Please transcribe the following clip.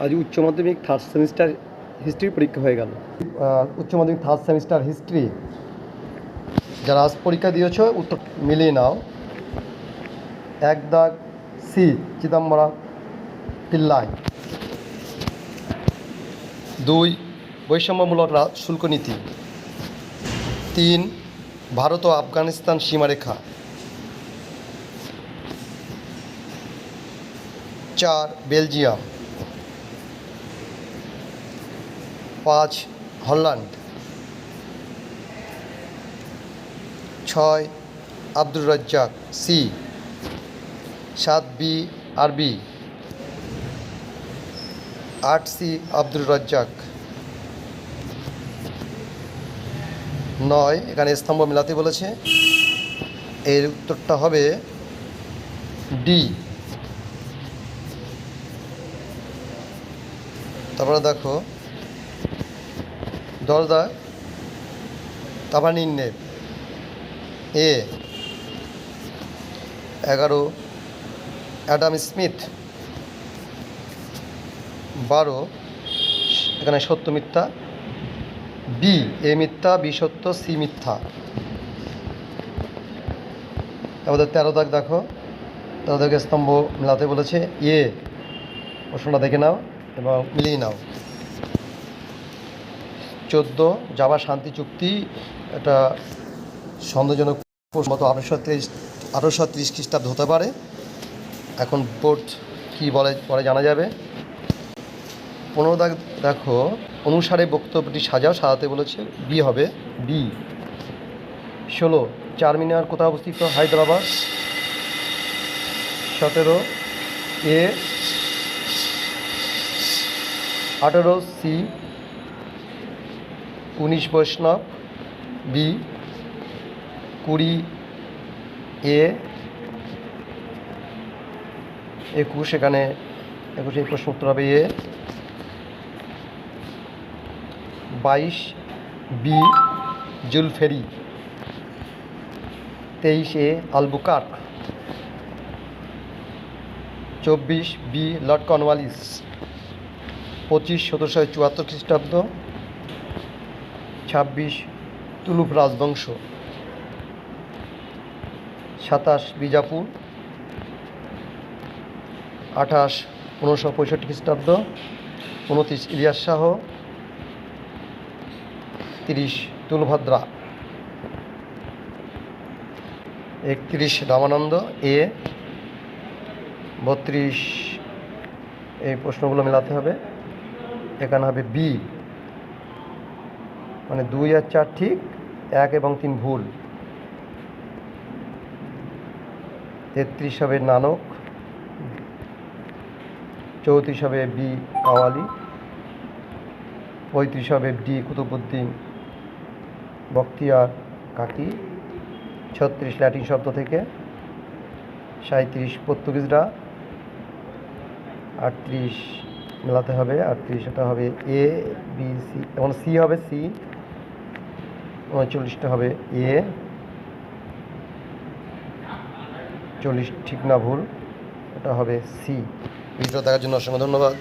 আজ উচ্চ মাধ্যমিক থার্ড সেমিস্টার হিস্ট্রি পরীক্ষা হয়ে গেল। উচ্চ মাধ্যমিক থার্ড সেমিস্টার হিস্ট্রি যারা আজ পরীক্ষা দিয়েছ, উত্তর মিলিয়ে নাও। এক দাগ সি, চিদম্বরম পিল্লাই। দুই, বৈষম্যমূলক শুল্ক নীতি। তিন, ভারত ও আফগানিস্তান সীমারেখা। চার, বেলজিয়াম। পাঁচ হল্যান্ড। ছয় আব্দুর রাজ্জাক, সি। সাত বি আরবি আট সি আব্দুর রাজ্জাক। নয়, এখানে স্তম্ভ মেলাতে বলেছে। এর উত্তরটা হবে ডি। তারপরে দেখো দরদা তাবানিন্নের এ, এগারো, অ্যাডাম স্মিথ। বারো, এখানে সত্য মিথ্যা। বি, এ মিথ্যা, বি সত্য, সি মিথ্যা। আমাদের তেরো দাগ দেখো। তেরো দাগে স্তম্ভ মেলাতে বলেছে। এ, প্রশ্নটা দেখে নাও এবং মিলিয়ে নাও। চোদ্দ, জাভা শান্তি চুক্তি, এটা সন্দেহজনক মতো আঠারোশো তিরিশ আঠারোশো তিরিশ খ্রিস্টাব্দ হতে পারে। এখন বোর্ড কী বলে, পরে জানা যাবে। পনেরো দাগ, দেখো, অনুসারে বক্তব্যটি সাজাও, সাজাতে বলেছে, বি হবে, বি। ষোলো, চারমিনার কোথায় অবস্থিত? হায়দ্রাবাদ। সতেরো, এ। আঠেরো, সি। উনিশ বৈষ্ণব, বি, কুড়ি, এ, একুশ, এখানে একুশ এই প্রশ্ন উত্তর হবে এ, বাইশ, বি, জুলফেরি, তেইশ, এ আলবুকার্ক চব্বিশ, বি, লর্ড কর্নওয়ালিস, পঁচিশ, সতেরোশো চুয়াত্তর খ্রিস্টাব্দ ছাব্বিশ, তুলুপ রাজবংশ। সাতাশ, বিজাপুর। আঠাশ পনেরোশো পঁয়ষট্টি খ্রিস্টাব্দ। উনত্রিশ, ইলিয়াস শাহ। তিরিশ, তুলভদ্রা। একত্রিশ, রামানন্দ, এ। বত্রিশ, এই প্রশ্নগুলো মেলাতে হবে। এখানে হবে বি। মানে দুই আর চার ঠিক, এক এবং তিন ভুল। তেত্রিশ হবে নানক, চৌত্রিশ হবে বি কাওয়ালি পঁয়ত্রিশ হবে ডি কুতুবুদ্দিন বখতিয়ার কাকি, ছত্রিশ ল্যাটিন শব্দ থেকে সাঁত্রিশ পর্তুগিজরা, আটত্রিশ মেলাতে হবে, আটত্রিশ এটা হবে এ বি সি এবং সি হবে সি উনচল্লিশটা হবে। এ চল্লিশ, ঠিক না, ভুল। এটা হবে সি। ভিডিও দেখার জন্য অসংখ্য ধন্যবাদ।